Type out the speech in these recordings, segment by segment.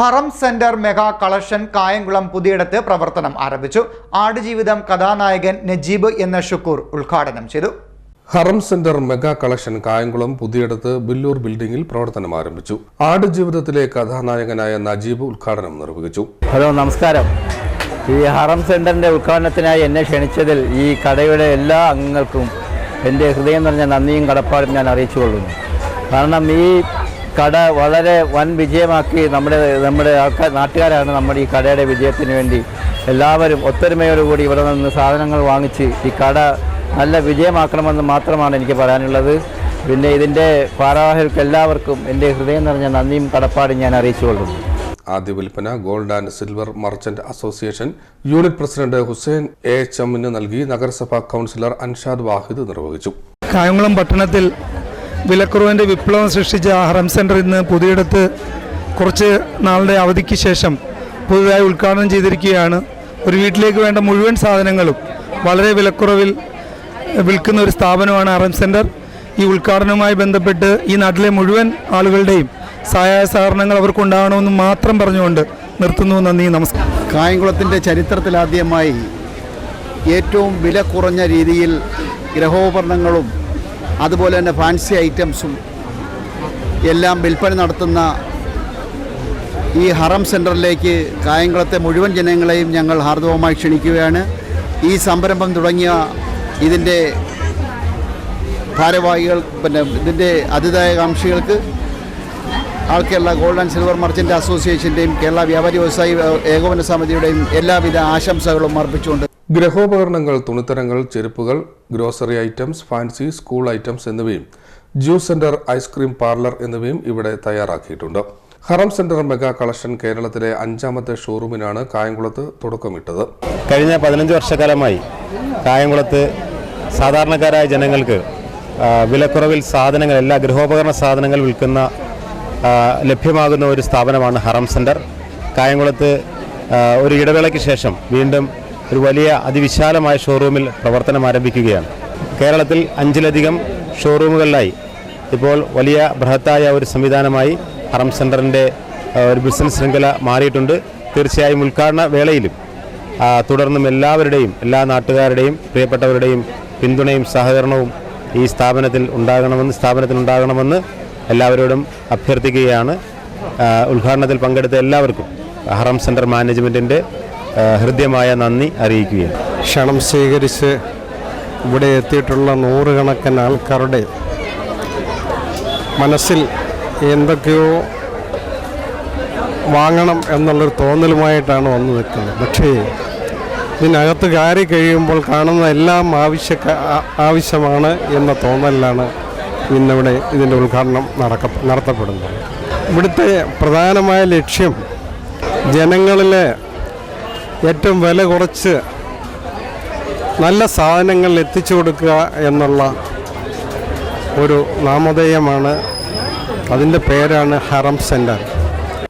Haram centre mega collection Kayamkulam പുതിയിടത്ത് പ്രവർത്തനം ആരംഭിച്ചു. ആടുജീവിതം കഥാനായകൻ നജീബ് എന്ന ഷുക്കൂർ ഉദ്ഘാടനം ചെയ്തു. Haram centre mega collection Kayamkulam Puthiyadath Billoor ബിൽഡിംഗിൽ പ്രവർത്തനം ആരംഭിച്ചു. ആടുജീവിതത്തിലെ കഥാനായകനായ നജീബ് ഉദ്ഘാടനം നിർവഹിച്ചു. ഹലോ നമസ്കാരം. ഈ ഹറം സെന്ററിന്റെ ഉദ്ഘാടനത്തിനായി എന്നെ ക്ഷണിച്ചതിൽ ഈ കടയുടെ എല്ലാ അംഗങ്ങൾക്കും എന്റെ ഹൃദയം നിറഞ്ഞ നന്ദിയും കടപ്പാടും ഞാൻ അറിയിച്ചു കൊള്ളുന്നു കാരണം ഈ കട വളരെ വൻ വിജയമാക്കി നമ്മുടെ നമ്മുടെ ആൾക്കാർ നാട്ടുകാരാണ് നമ്മുടെ ഈ കടയുടെ വിജയത്തിന് വേണ്ടി. എല്ലാവരും ഒത്തൊരുമയോടുകൂടി ഇവിടെ നിന്ന് സാധനങ്ങൾ വാങ്ങിച്ച് ഈ കട നല്ല വിജയമാക്കണമെന്ന് മാത്രമാണ് എനിക്ക് പറയാനുള്ളത്. പിന്നെ ഇതിന്റെ ഭാരവാഹികൾക്ക് എല്ലാവർക്കും എന്റെ ഹൃദയം നിറഞ്ഞ നന്ദിയും കടപ്പാടും ഞാൻ അറിയിച്ചു കൊള്ളുന്നു ആദ്യ വിൽപ്പന gold and silver merchant association. Unit president Hussain A H എമ്മിന് നൽകി നഗരസഭാ കൗൺസിലർ അൻഷാദ് വാഹിദ് നിർവഹിച്ചു. കായംകുളം പട്ടണത്തിൽ വിലക്കുറവിന്റെ വിപ്ലവം സൃഷ്ടിച്ച ഹറം സെന്റർ ഇന്ന് പുതിയിടത്ത് കുറച്ച് നാളുടെ അവധിക്ക് ശേഷം പുതുതായി ഉദ്ഘാടനം ചെയ്തിരിക്കുകയാണ്. ഒരു വീട്ടിലേക്ക് വേണ്ട മുഴുവൻ സാധനങ്ങളും വളരെ വിലക്കുറവിൽ വിൽക്കുന്ന ഒരു സ്ഥാപനമാണ് അറം സെന്റർ ഈ ഉദ്ഘാടനവുമായി ബന്ധപ്പെട്ട് ഈ നാട്ടിലെ മുഴുവൻ ആളുകളുടെയും സഹായ സഹകരണങ്ങൾ അവർക്കുണ്ടാകണമെന്ന് മാത്രം പറഞ്ഞുകൊണ്ട് നിർത്തുന്നു. നന്ദി നമസ്കാരം. കായംകുളത്തിന്റെ ചരിത്രത്തിലാദ്യമായി ഏറ്റവും വില കുറഞ്ഞ രീതിയിൽ ഗ്രഹോപകരണങ്ങളും അതുപോലെ തന്നെ ഫാൻസി ഐറ്റംസും എല്ലാം വിൽപ്പന നടത്തുന്ന ഈ ഹറം സെന്ററിലേക്ക് കായംകുളത്തെ മുഴുവൻ ജനങ്ങളെയും ഞങ്ങൾ ഹാർദവമായി ക്ഷണിക്കുകയാണ്. ഈ സംരംഭം തുടങ്ങിയ ഇതിന്റെ ഭാരവാഹികൾ പിന്നെ ഇതിന്റെ അതിഥായകാംക്ഷികൾക്ക് all Kerala gold and silver merchant അസോസിയേഷന്റെയും Kerala വ്യാപാരി വ്യവസായി ഏകോപന സമിതിയുടെയും എല്ലാവിധ ആശംസകളും അർപ്പിച്ചുകൊണ്ട് ഗൃഹോപകരണങ്ങൾ തുണിത്തരങ്ങൾ ചെരുപ്പുകൾ grocery items fancy school items എന്നിവയും juice centre ice cream parlour എന്നിവയും ഇവിടെ തയ്യാറാക്കിയിട്ടുണ്ട്. ഹറം സെന്റർ മെഗാ കളക്ഷൻ കേരളത്തിലെ അഞ്ചാമത്തെ ഷോറൂമിനാണ് കായംകുളത്ത് തുടക്കമിട്ടത്. കഴിഞ്ഞ പതിനഞ്ച് വർഷക്കാലമായി കായംകുളത്ത് സാധാരണക്കാരായ ജനങ്ങൾക്ക് വിലക്കുറവിൽ സാധനങ്ങൾ എല്ലാ ഗൃഹോപകരണ സാധനങ്ങൾ വിൽക്കുന്ന ലഭ്യമാകുന്ന ഒരു സ്ഥാപനമാണ് ഹറം സെന്റർ. കായംകുളത്ത് ഒരു ഇടവേളയ്ക്ക് ശേഷം വീണ്ടും ഒരു വലിയ അതിവിശാലമായ ഷോറൂമിൽ പ്രവർത്തനം ആരംഭിക്കുകയാണ്. കേരളത്തിൽ അഞ്ചിലധികം ഷോറൂമുകളിലായി ഇപ്പോൾ വലിയ ബൃഹത്തായ ഒരു സംവിധാനമായി ഹറം സെന്ററിന്റെ ഒരു ബിസിനസ് ശൃംഖല മാറിയിട്ടുണ്ട്. തീർച്ചയായും ഉദ്ഘാടന വേളയിലും തുടർന്നും എല്ലാവരുടെയും എല്ലാ നാട്ടുകാരുടെയും പ്രിയപ്പെട്ടവരുടെയും പിന്തുണയും സഹകരണവും ഈ സ്ഥാപനത്തിൽ ഉണ്ടാകണമെന്ന് സ്ഥാപനത്തിൽ ഉണ്ടാകണമെന്ന് എല്ലാവരോടും അഭ്യർത്ഥിക്കുകയാണ്. ഉദ്ഘാടനത്തിൽ പങ്കെടുത്ത എല്ലാവർക്കും ഹറം സെന്റർ മാനേജ്മെന്റിന്റെ ഹൃദ്യമായ നന്ദി അറിയിക്കുകയാണ്. ക്ഷണം സ്വീകരിച്ച് ഇവിടെ എത്തിയിട്ടുള്ള നൂറുകണക്കിന് ആൾക്കാരുടെ മനസ്സിൽ എന്തൊക്കെയോ വാങ്ങണം എന്നുള്ളൊരു തോന്നലുമായിട്ടാണ് വന്നു നിൽക്കുന്നത്. പക്ഷേ ഇതിനകത്ത് കയറി കഴിയുമ്പോൾ കാണുന്ന എല്ലാം ആവശ്യ ആവശ്യമാണ് എന്ന തോന്നലിലാണ് ഇന്നിവിടെ ഇതിന്റെ ഉദ്ഘാടനം നടക്ക നടത്തപ്പെടുന്നത്. ഇവിടുത്തെ പ്രധാനമായ ലക്ഷ്യം ജനങ്ങളിലെ ഏറ്റവും വില കുറച്ച് നല്ല സാധനങ്ങൾ എത്തിച്ചു കൊടുക്കുക എന്നുള്ള ഒരു നാമധേയമാണ്. അതിന്റെ പേരാണ് ഹറം സെന്റർ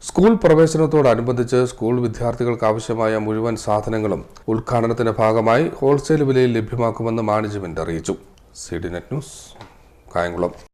സ്കൂൾ പ്രവേശനത്തോടനുബന്ധിച്ച് സ്കൂൾ വിദ്യാർത്ഥികൾക്ക് ആവശ്യമായ മുഴുവൻ സാധനങ്ങളും ഉദ്ഘാടനത്തിന്റെ ഭാഗമായി ഹോൾസെയിൽ വിലയിൽ ലഭ്യമാക്കുമെന്ന് മാനേജ്മെന്റ് അറിയിച്ചു. C D net news Kayamkulam.